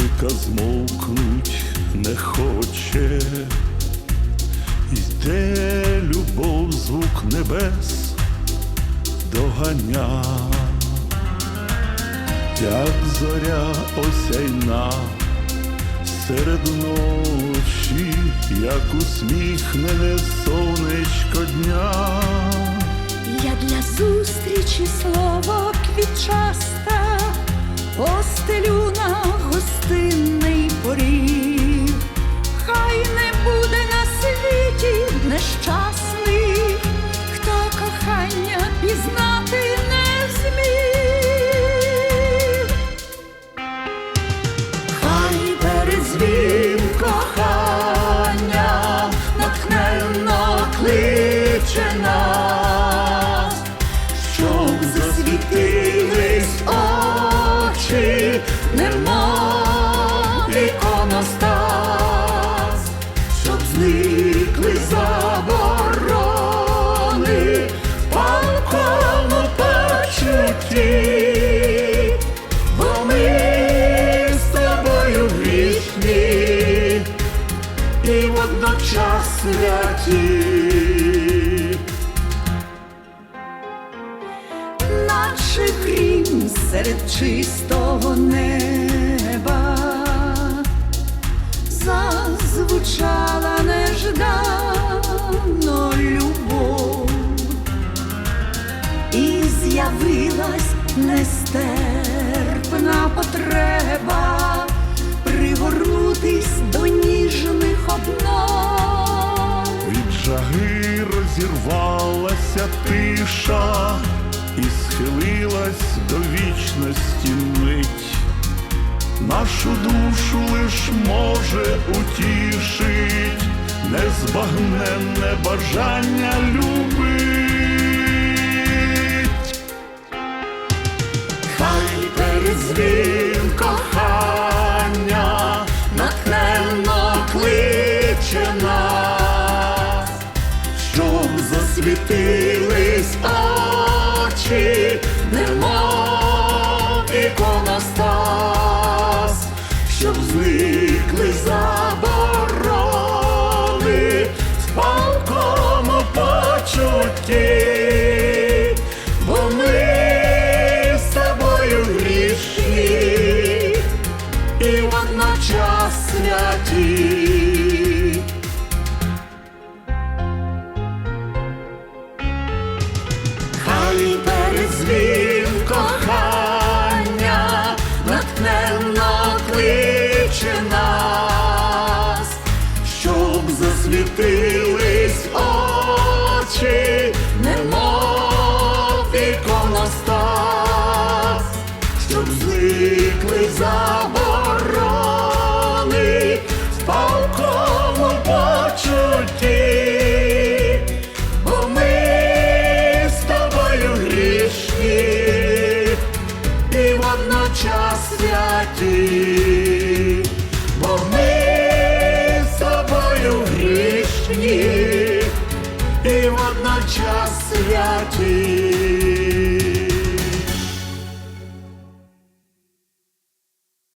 музика змовкнуть не хоче, йде любов, звук небес доганя, як зоря осяйна серед ночі, як усміхнене сонечко дня. Я для зустрічі слово постелю водночас святі. Наче грім серед чистого неба зазвучала неждано любов і з'явилась нестерпна потреба пригорнутись до до вічності мить. Нашу душу лиш може утішить незбагненне бажання любить. Хай перезвін кохання натхненно кличе нас, щоб засвітились очі, немов засвітились очі, немов іконостас, щоб зникли заборони в палкому почутті. Бо ми з тобою грішні і водночас святі, водночас святий.